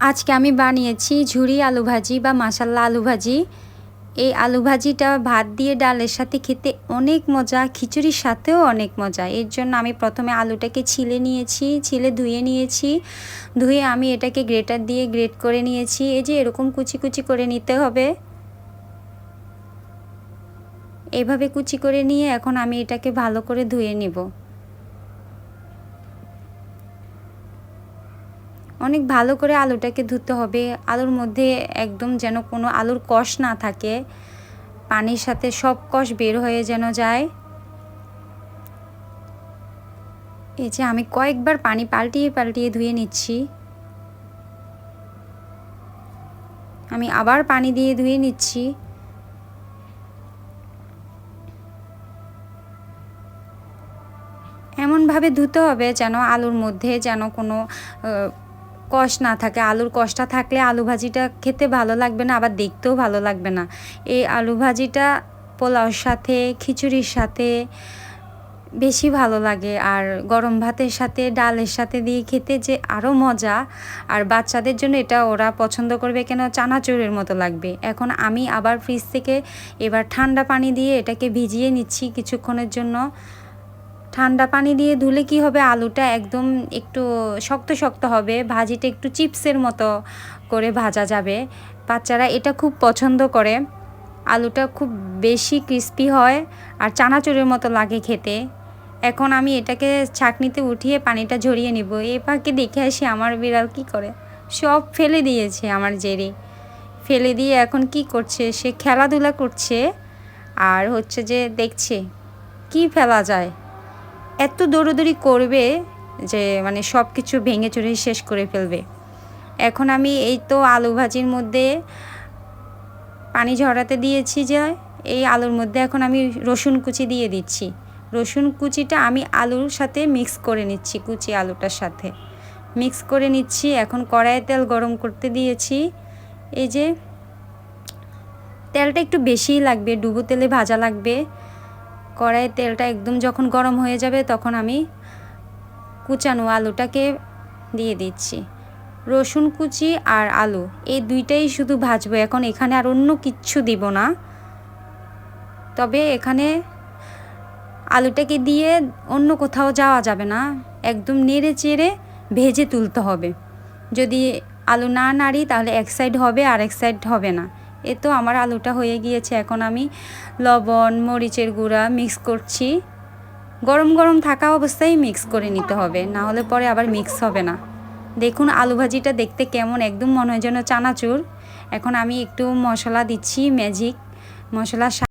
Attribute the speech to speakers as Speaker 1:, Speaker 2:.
Speaker 1: আজকে আমি বানিয়েছি ঝুরি আলু ভাজি বা মাসাল্লা আলু ভাজি। এই আলু ভাজিটা ভাত দিয়ে ডালের সাথে খেতে অনেক মজা, খিচুড়ির সাথেও অনেক মজা। এর জন্য আমি প্রথমে আলুটাকে ছিলে নিয়েছি, ছিলে ধুয়ে নিয়েছি। ধুয়ে আমি এটাকে গ্রেটার দিয়ে গ্রেট করে নিয়েছি। এই যে এরকম কুচি কুচি করে নিতে হবে। এভাবে কুচি করে নিয়ে এখন আমি এটাকে ভালো করে ধুয়ে নিব। অনেক ভালো করে আলুটাকে ধুতে হবে। আলুর মধ্যে একদম যেন কোনো আলুর কষ না থাকে। পানির সাথে সব কষ বের হয়ে যেন যায়। এই যে আমি কয়েকবার পানি পাল্টিয়ে পাল্টিয়ে ধুয়ে নিচ্ছি। আমি আবার পানি দিয়ে ধুয়ে নিচ্ছি। এমনভাবে ধুতে হবে যেন আলুর মধ্যে যেন কোনো কষ না থাকে, আলুর কষটা থাকলে আলু ভাজিটা খেতে ভালো লাগবে না, আবার দেখতেও ভালো লাগবে না। এই আলু ভাজিটা পোলাওর সাথে, খিচুড়ির সাথে বেশি ভালো লাগে। আর গরম ভাতের সাথে, ডালের সাথে দিয়ে খেতে যে আরও মজা। আর বাচ্চাদের জন্য এটা ওরা পছন্দ করবে কেন? চানাচুরের মতো লাগবে। এখন আমি আবার ফ্রিজ থেকে এবার ঠান্ডা পানি দিয়ে এটাকে ভিজিয়ে নিচ্ছি কিছুক্ষণের জন্য। ঠান্ডা পানি দিয়ে ধুলে কি হবে? আলুটা একদম একটু শক্ত শক্ত হবে। ভাজিটা একটু চিপসের মতো করে ভাজা যাবে। বাচ্চারা এটা খুব পছন্দ করে। আলুটা খুব বেশি ক্রিস্পি হয় আর চানাচুরের মতো লাগে খেতে। এখন আমি এটাকে ছাকনিতে উঠিয়ে পানিটা ঝরিয়ে নিব। এ পাকে দেখে আসি আমার বিড়াল কি করে? সব ফেলে দিয়েছে আমার জেরি। ফেলে দিয়ে এখন কি করছে? সে খেলাধুলা করছে। আর হচ্ছে যে দেখছে, কি ফেলা যায়? এত দৌড়োদৌড়ি করবে যে মানে সব কিছু ভেঙে চুরে শেষ করে ফেলবে। এখন আমি এই তো আলু ভাজির মধ্যে পানি ঝরাতে দিয়েছি যে, এই আলুর মধ্যে এখন আমি রসুন কুচি দিয়ে দিচ্ছি। রসুন কুচিটা আমি আলুর সাথে মিক্স করে নিচ্ছি, কুচি আলুটার সাথে। মিক্স করে নিচ্ছি, এখন কড়াইয়ে তেল গরম করতে দিয়েছি। এই যে, তেলটা একটু বেশিই লাগবে, ডুবো তেলে ভাজা লাগবে। কড়াইয়ের তেলটা একদম যখন গরম হয়ে যাবে তখন আমি কুচানো আলুটাকে দিয়ে দিচ্ছি। রসুন কুচি আর আলু, এই দুইটাই শুধু ভাজবো। এখন এখানে আর অন্য কিচ্ছু দিব না। তবে এখানে আলুটাকে দিয়ে অন্য কোথাও যাওয়া যাবে না। একদম নেড়ে চেড়ে ভেজে তুলতে হবে। যদি আলু না নাড়ি তাহলে এক সাইড হবে আর এক সাইড হবে না। এ তো আমার আলুটা হয়ে গিয়েছে। এখন আমি লবণ, মরিচের গুঁড়া মিক্স করছি। গরম গরম থাকা অবস্থায় মিক্স করে নিতে হবে, না হলে পরে আবার মিক্স হবে না। দেখুন আলু ভাজিটা দেখতে কেমন, একদম মনে হয় যেন চানাচুর। এখন আমি একটু মশলা দিচ্ছি ম্যাজিক মশলা